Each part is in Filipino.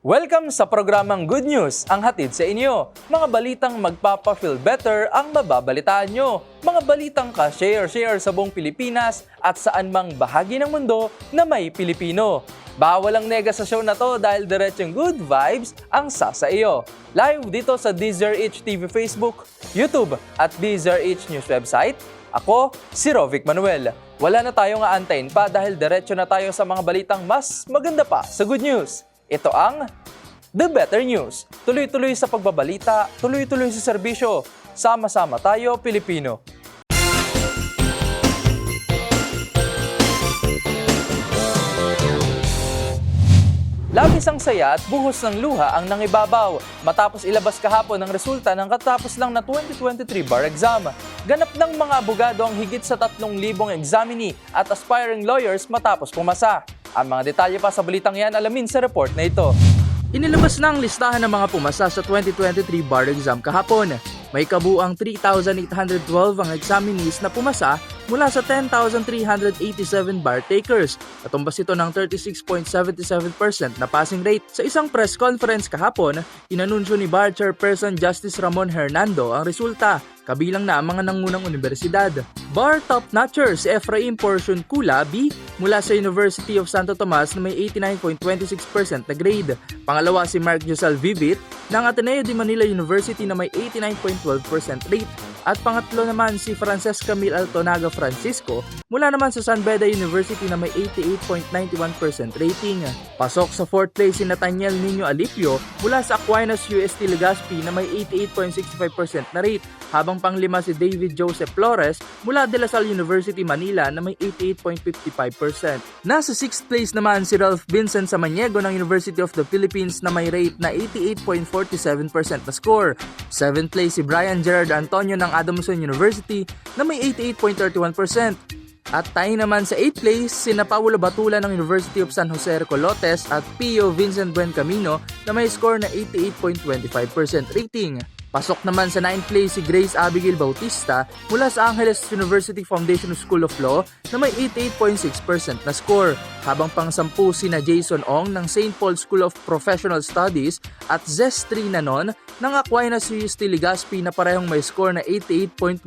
Welcome sa programang Good News, ang hatid sa inyo. Mga balitang magpapa-feel better ang mababalitaan nyo. Mga balitang ka-share-share sa buong Pilipinas at saan mang bahagi ng mundo na may Pilipino. Bawal ang nega sa show na to dahil diretsong good vibes ang sasa iyo. Live dito sa DZRH TV Facebook, YouTube at DZRH News website. Ako, si Rovic Manuel. Wala na tayong aantayin pa dahil diretso na tayo sa mga balitang mas maganda pa sa good news. Ito ang The Better News. Tuloy-tuloy sa pagbabalita, tuloy-tuloy sa serbisyo. Sama-sama tayo, Pilipino. Labis ang saya at buhos ng luha ang nangibabaw matapos ilabas kahapon ang resulta ng katapos lang na 2023 bar exam. Ganap ng mga abogado ang higit sa 3,000 examinee at aspiring lawyers matapos pumasa. Ang mga detalye pa sa balitang yan alamin sa report na ito. Inilabas na ang listahan ng mga pumasa sa 2023 bar exam kahapon. May kabuang 3,812 ang examinees na pumasa mula sa 10,387 bar takers. Katumbas ito ng 36.77% na passing rate. Sa isang press conference kahapon, inanunsyo ni Bar Chairperson Justice Ramon Hernando ang resulta kabilang na ang mga nangunang universidad. Bar top notcher si Efraim Portion Kula B mula sa University of Santo Tomas na may 89.26% na grade. Pangalawa si Mark Josel Vivit ng Ateneo de Manila University na may 89.12% rate. At pangatlo naman si Francesca Mil Altonaga Francisco mula naman sa San Beda University na may 88.91% rating. Pasok sa fourth place si Nathaniel Nino Alipio mula sa Aquinas UST Legazpi na may 88.65% na rate habang panglima si David Joseph Flores mula De La Salle University Manila na may 88.55%. Nasa 6th place naman si Ralph Vincent Samaniego ng University of the Philippines na may rate na 88.47% na score. 7th place si Brian Gerard Antonio ng Adamson University na may 88.31%. At tayo naman sa 8th place, sina Paulo Batula ng University of San Jose Recolotes at Pio Vincent Buencamino na may score na 88.25% rating. Pasok naman sa 9th place si Grace Abigail Bautista mula sa Angeles University Foundation School of Law na may 88.6% na score. Habang pang sampu si na Jason Ong ng St. Paul School of Professional Studies at Zes Trinanon ng Aquinas UST Legazpi na parehong may score na 88.1%.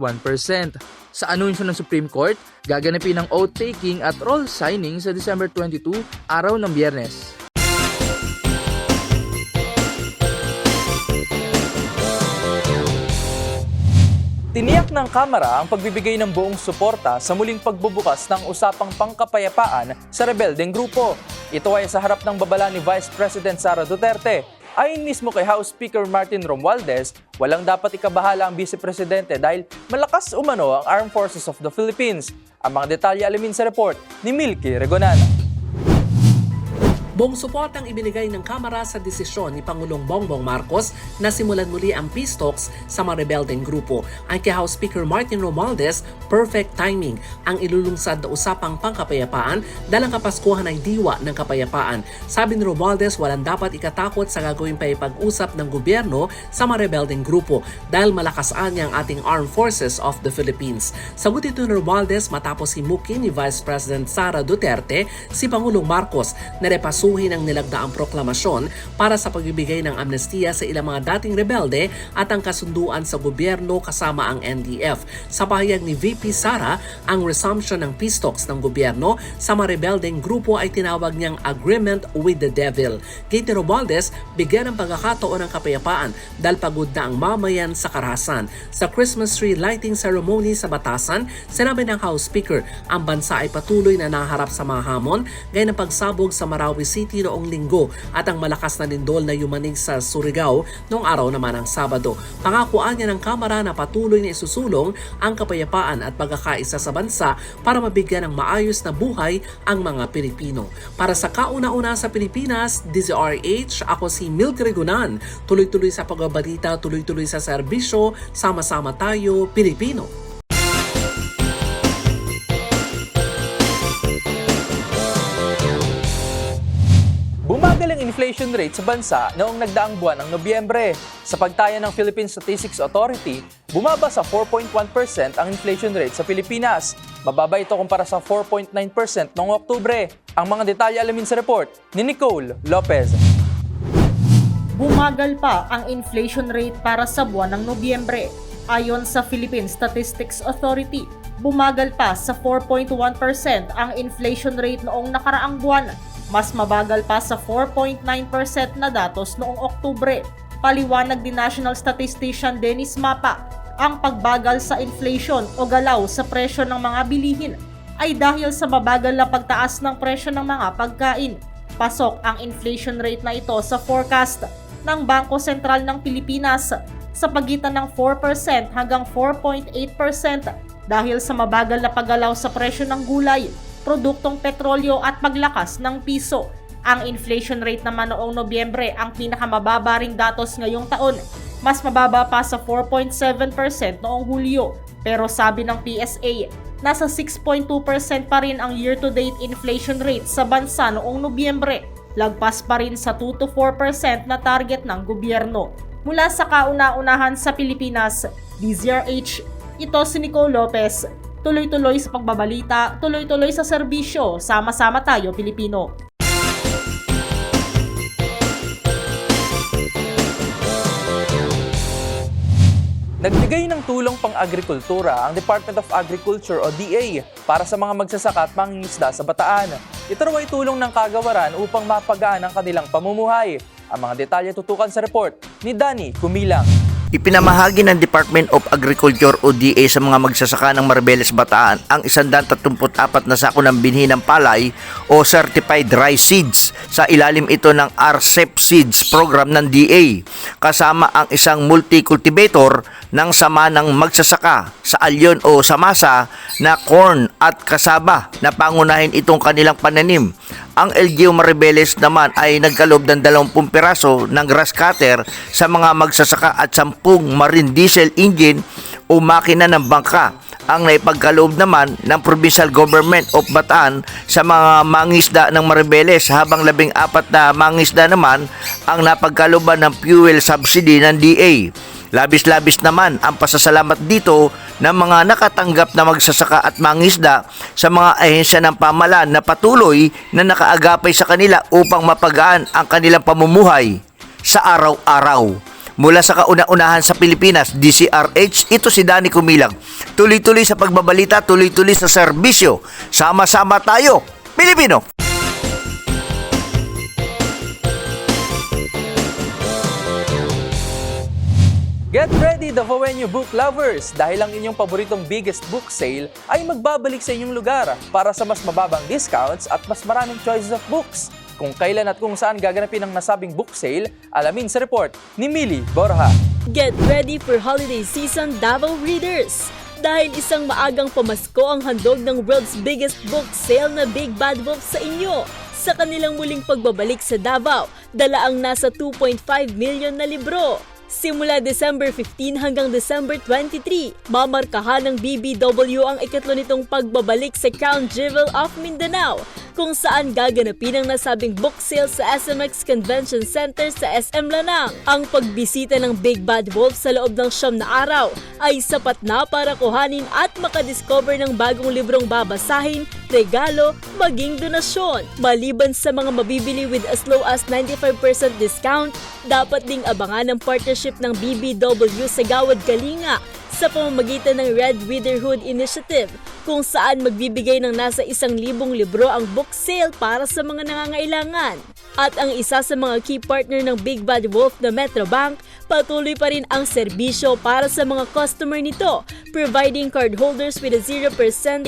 Sa anunsyo ng Supreme Court, gaganapin ang oath-taking at roll signing sa December 22, araw ng biyernes. Tiniyak ng Kamara ang pagbibigay ng buong suporta sa muling pagbubukas ng usapang pangkapayapaan sa rebeldeng grupo. Ito ay sa harap ng babala ni Vice President Sara Duterte. Ayon mismo kay House Speaker Martin Romualdez, walang dapat ikabahala ang Vice Presidente dahil malakas umano ang Armed Forces of the Philippines. Ang mga detalye alamin sa report ni Milky Regonana. Buong suportang ibinigay ng Kamara sa desisyon ni Pangulong Bongbong Marcos na simulan muli ang peace talks sa mga grupo. Ang kay House Speaker Martin Romualdez, perfect timing ang ilulungsad na usapang pangkapayapaan dahil ang kapaskuhan ay diwa ng kapayapaan. Sabi ni Romualdez, walang dapat ikatakot sa gagawin pa ipag-usap ng gobyerno sa mga grupo dahil malakasaan niya ang ating Armed Forces of the Philippines. Sagot ito ni Romualdez matapos himukin ni Vice President Sara Duterte si Pangulong Marcos na repasuhin ang nilagdaang proklamasyon para sa pagbibigay ng amnestiya sa ilang mga dating rebelde at ang kasunduan sa gobyerno kasama ang NDF. Sa pahayag ni VP Sara, ang resumption ng peace talks ng gobyerno sa mga rebeldeng grupo ay tinawag niyang Agreement with the Devil. Kate Romualdez, bigyan ng pagkakataon ng kapayapaan dahil pagod na ang mamayan sa karahasan. Sa Christmas tree lighting ceremony sa Batasan, sinabi ng House Speaker, ang bansa ay patuloy na naharap sa mga hamon gaya ng pagsabog sa Marawi City noong linggo at ang malakas na lindol na yumanig sa Surigao noong araw naman ng Sabado. Pangakuan niya ng Kamara na patuloy na isusulong ang kapayapaan at pagkakaisa sa bansa para mabigyan ng maayos na buhay ang mga Pilipino. Para sa kauna-una sa Pilipinas, DZRH, ako si Milk Regunan. Tuloy-tuloy sa pagbabalita, tuloy-tuloy sa serbisyo, sama-sama tayo, Pilipino. Inflation rate sa bansa noong nagdaang buwan ng Nobyembre. Sa pagtaya ng Philippine Statistics Authority, bumaba sa 4.1% ang inflation rate sa Pilipinas. Mababa ito kumpara sa 4.9% noong Oktubre. Ang mga detalye alamin sa report ni Nicole Lopez. Bumagal pa ang inflation rate para sa buwan ng Nobyembre. Ayon sa Philippine Statistics Authority, bumagal pa sa 4.1% ang inflation rate noong nakaraang buwan. Mas mabagal pa sa 4.9% na datos noong Oktubre. Paliwanag ni National Statistician Dennis Mapa, ang pagbagal sa inflation o galaw sa presyo ng mga bilihin ay dahil sa mabagal na pagtaas ng presyo ng mga pagkain. Pasok ang inflation rate na ito sa forecast ng Bangko Sentral ng Pilipinas sa pagitan ng 4% hanggang 4.8% dahil sa mabagal na paggalaw sa presyo ng gulay, produktong petrolyo at paglakas ng piso. Ang inflation rate naman noong Nobyembre ang pinakamababa ring datos ngayong taon. Mas mababa pa sa 4.7% noong Hulyo. Pero sabi ng PSA, nasa 6.2% pa rin ang year-to-date inflation rate sa bansa noong Nobyembre. Lagpas pa rin sa 2 to 4% na target ng gobyerno. Mula sa kauna-unahan sa Pilipinas, DZRH, ito si Nicole Lopez. Tuloy-tuloy sa pagbabalita, tuloy-tuloy sa serbisyo, sama-sama tayo Pilipino. Nagbigay ng tulong pang-agrikultura ang Department of Agriculture o DA para sa mga magsasaka at mangingisda sa Bataan. Ito raw ay tulong ng kagawaran upang mapagaan ang kanilang pamumuhay. Ang mga detalye tutukan sa report ni Danny Kumilang. Ipinamahagi ng Department of Agriculture o DA sa mga magsasaka ng Marbeles Bataan ang 134 na sako ng binhi ng palay o Certified Rice Seeds sa ilalim ito ng RCEP Seeds program ng DA kasama ang isang multi-cultivator ng sama ng magsasaka sa alyon o sa masa na corn at kasaba na pangunahin itong kanilang pananim. Ang LGU Maribeles naman ay nagkaloob ng 20 piraso ng grass cutter sa mga magsasaka at 10 marine diesel engine o makina ng bangka. Ang naipagkaloob naman ng Provincial Government of Bataan sa mga mangisda ng Maribeles habang 14 na mangisda naman ang napagkalooban ng fuel subsidy ng DA. Labis-labis naman ang pasasalamat dito ng mga nakatanggap na magsasaka at mangisda sa mga ahensya ng pamalan na patuloy na nakaagapay sa kanila upang mapagaan ang kanilang pamumuhay sa araw-araw. Mula sa kauna-unahan sa Pilipinas, DCRH, ito si Danny Kumilang. Tuloy-tuloy sa pagbabalita, tuloy-tuloy sa serbisyo. Sama-sama tayo, Pilipino! Get ready Voenyo Book Lovers dahil ang inyong paboritong biggest book sale ay magbabalik sa inyong lugar para sa mas mababang discounts at mas maraming choices of books. Kung kailan at kung saan gaganapin ang nasabing book sale, alamin sa report ni Millie Borja. Get ready for holiday season Davao Readers! Dahil isang maagang pamasko ang handog ng world's biggest book sale na Big Bad Wolf sa inyo. Sa kanilang muling pagbabalik sa Davao, dala ang nasa 2.5 million na libro. Simula December 15 hanggang December 23, mamarkahan ng BBW ang ikatlo nitong pagbabalik sa Crown Jewel of Mindanao, kung saan gaganapin ang nasabing book sale sa SMX Convention Center sa SM Lanang. Ang pagbisita ng Big Bad Wolf sa loob ng siyam na araw ay sapat na para kuhanin at makadiscover ng bagong librong babasahin, regalo, maging donasyon. Maliban sa mga mabibili with as low as 95% discount, dapat ding abangan ang partnership ng BBW sa Gawad Kalinga sa pamamagitan ng Red Readerhood Initiative kung saan magbibigay ng nasa isang libong libro ang book sale para sa mga nangangailangan. At ang isa sa mga key partner ng Big Bad Wolf na Metrobank, patuloy pa rin ang serbisyo para sa mga customer nito, providing cardholders with a 0%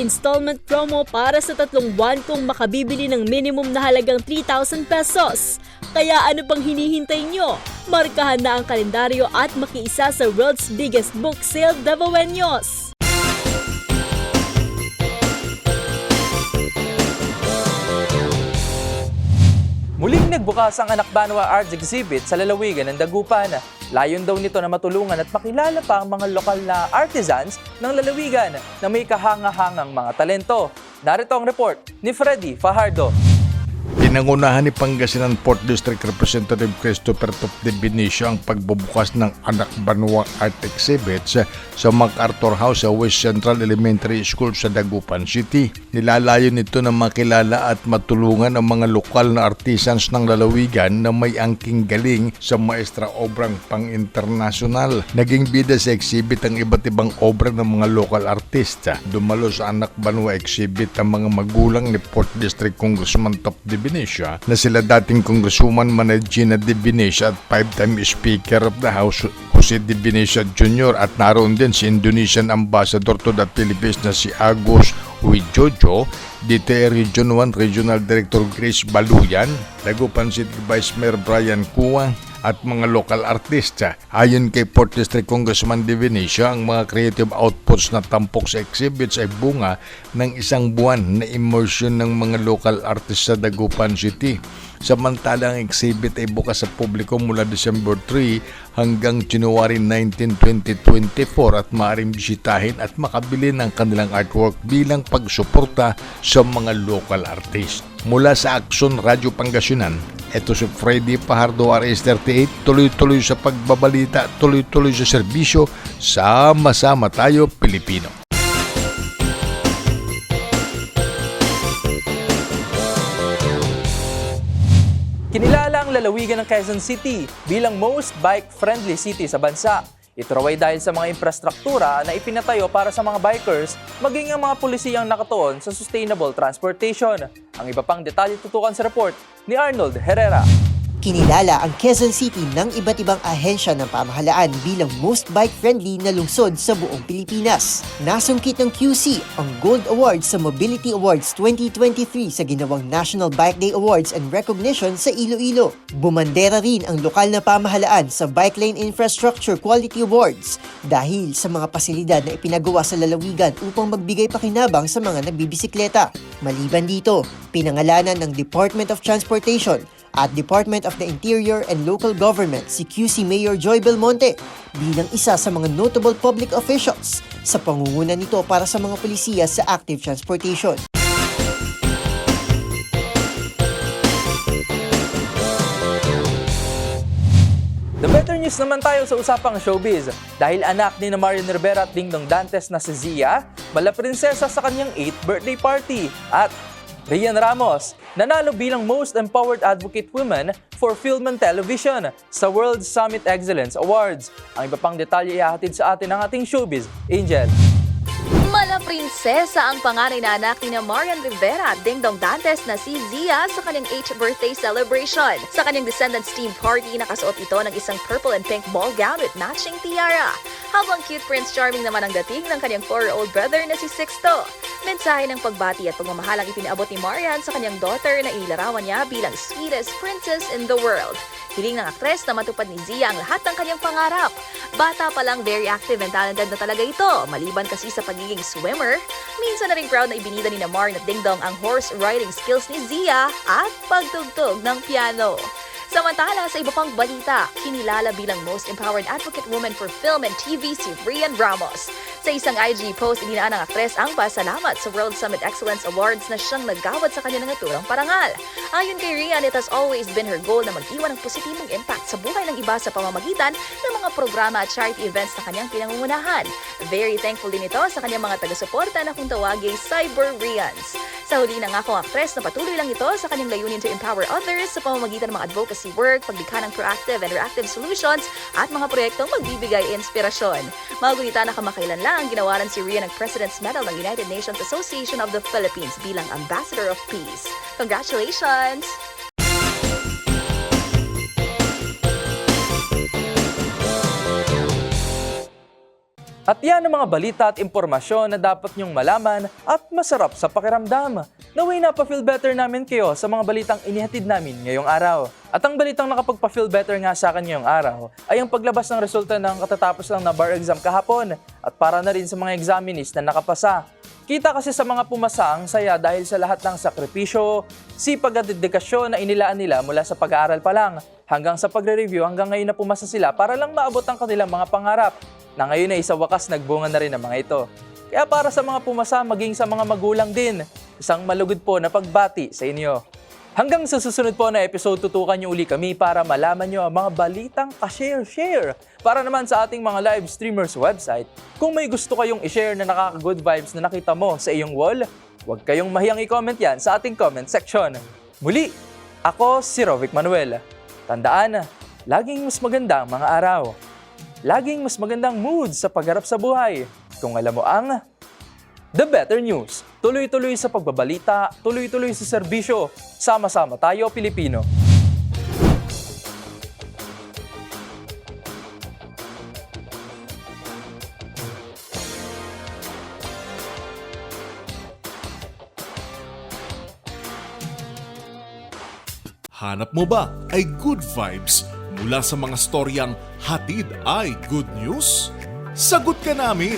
installment promo para sa tatlong buwan kung makabibili ng minimum na halagang 3,000 pesos. Kaya ano pang hinihintay nyo? Markahan na ang kalendaryo at makiisa sa world's biggest book sale Davaoenos! Muling nagbukas ang Anak Banwa Arts Exhibit sa lalawigan ng Dagupan. Layon daw nito na matulungan at makilala pa ang mga lokal na artisans ng lalawigan na may kahanga-hangang mga talento. Narito ang report ni Freddy Fajardo. Pinangunahan ni Pangasinan Port District Representative Christopher Top de Benicio ang pagbubukas ng Anak Banwa Art Exhibit sa, MacArthur House sa West Central Elementary School sa Dagupan City. Nilalayon nito na makilala at matulungan ang mga lokal na artisans ng lalawigan na may angking galing sa maestra obrang pang-internasyonal. Naging bida sa exhibit ang iba't ibang obra ng mga local artista. Dumalo sa Anak Banwa Exhibit ang mga magulang ni Port District Congressman Top de Benicia na sila dating Congresswoman Managina de Benicia at five-time Speaker of the House Jose de Benicia Jr. at naroon din si Indonesian Ambassador to the Philippines na si Agus Wijojo, DTE Region 1 Regional Director Grace Baluyan, Dagupan City Vice Mayor Brian Kuwa, at mga local artista. Ayon kay Port District Congressman De Venecia, ang mga creative outputs na tampok sa exhibits ay bunga ng isang buwan na immersion ng mga local artists sa Dagupan City. Samantala ang exhibit ay bukas sa publiko mula December 3 hanggang January 19, 2024 at maaaring bisitahin at makabili ng kanilang artwork bilang pagsuporta sa mga local artists. Mula sa Action Radio Pangasinan, ito si Freddy Pahardo RS38, tuloy-tuloy sa pagbabalita, tuloy-tuloy sa serbisyo, sama-sama tayo Pilipino. Kinilala ang lalawigan ng Quezon City bilang most bike-friendly city sa bansa. Ito raw ay dahil sa mga infrastruktura na ipinatayo para sa mga bikers, maging ang mga pulisiyang nakatuon sa sustainable transportation. Ang iba pang detalye tutukan sa report ni Arnold Herrera. Kinilala ang Quezon City ng iba't ibang ahensya ng pamahalaan bilang most bike-friendly na lungsod sa buong Pilipinas. Nasungkit ng QC ang Gold Award sa Mobility Awards 2023 sa ginawang National Bike Day Awards and Recognition sa Iloilo. Bumandera rin ang lokal na pamahalaan sa Bike Lane Infrastructure Quality Awards dahil sa mga pasilidad na ipinagawa sa lalawigan upang magbigay pakinabang sa mga nagbibisikleta. Maliban dito, pinangalanan ng Department of Transportation at Department of the Interior and Local Government si QC Mayor Joy Belmonte bilang isa sa mga notable public officials sa pangunguna nito para sa mga polisiya sa active transportation. The better news naman tayo sa usapang showbiz dahil anak ni na Marian Rivera at Dingdong Dantes na si Zia, mala prinsesa sa kanyang 8th birthday party at Rian Ramos, nanalo bilang Most Empowered Advocate Woman for Film and Television sa World Summit Excellence Awards. Ang iba pang detalye ihahatid sa atin ng ating showbiz, Angel. Mala prinsesa ang panganay na anak ni Marian Rivera at Dingdong Dantes na si Zia sa kanyang 8th birthday celebration. Sa kanyang Descendants team party, nakasuot ito ng isang purple and pink ball gown with matching tiara. Habang cute Prince Charming naman ang dating ng kanyang 4-year-old brother na si Sixto. Mensahe ng pagbati at pagmamahal ang ipinaabot ni Marian sa kanyang daughter na ilarawan niya bilang sweetest princess in the world. Hiling ng aktres na matupad ni Zia ang lahat ng kanyang pangarap. Bata pa lang very active and talented na talaga ito. Maliban kasi sa pagiging swimmer, minsan na rin proud na ibinida ni Namar at Dingdong ang horse riding skills ni Zia at pagtugtog ng piano. Samantala, sa iba pang balita, kinilala bilang Most Empowered Advocate Woman for Film and TV si Rian Ramos. Sa isang IG post, ininaan ng aktres ang pasalamat sa World Summit Excellence Awards na siyang nagawad sa kanya ng naturang parangal. Ayon kay Rian, it has always been her goal na mag-iwan ng positibong impact sa buhay ng iba sa pamamagitan ng mga programa at charity events na kanyang pinangungunahan. Very thankful din ito sa kanyang mga taga-suporta na kung tawagay Cyber Rians. Sa huli ng akong aktres na patuloy lang ito sa kanyang layunin to empower others sa pamamagitan ng mga advocacy work, paglikha ng proactive and reactive solutions at mga proyektong magbibigay inspirasyon. Magunita na kamakailan lang ang ginawaran si Rian ng President's Medal ng United Nations Association of the Philippines bilang Ambassador of Peace. Congratulations! At yan ang mga balita at impormasyon na dapat nyong malaman at masarap sa pakiramdam. Naway napafeel better namin kayo sa mga balitang inihatid namin ngayong araw. At ang balitang nakapagpa-feel better nga sa akin ngayong araw ay ang paglabas ng resulta ng katatapos lang na bar exam kahapon at para na rin sa mga examinees na nakapasa. Kita kasi sa mga pumasa ang saya dahil sa lahat ng sakripisyo, sipag at dedikasyon na inilaan nila mula sa pag-aaral pa lang hanggang sa pagre-review hanggang ngayon na pumasa sila para lang maabot ang kanilang mga pangarap na ngayon ay sa wakas nagbunga na rin ang mga ito. Kaya para sa mga pumasa maging sa mga magulang din, isang malugod po na pagbati sa inyo. Hanggang sa susunod po na episode, tutukan niyo uli kami para malaman niyo ang mga balitang ka-share-share. Para naman sa ating mga live streamers website, kung may gusto kayong i-share na nakaka-good vibes na nakita mo sa iyong wall, huwag kayong mahiyang i-comment yan sa ating comment section. Muli, ako si Rovic Manuel. Tandaan, laging mas maganda ang mga araw. Laging mas magandang mood sa pagharap sa buhay. Kung alam mo ang The Better News. Tuloy-tuloy sa pagbabalita, tuloy-tuloy sa serbisyo. Sama-sama tayo, Pilipino. Hanap mo ba ay good vibes mula sa mga storyang hatid ay good news? Sagot ka namin!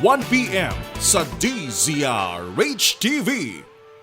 1pm sa DZRH TV.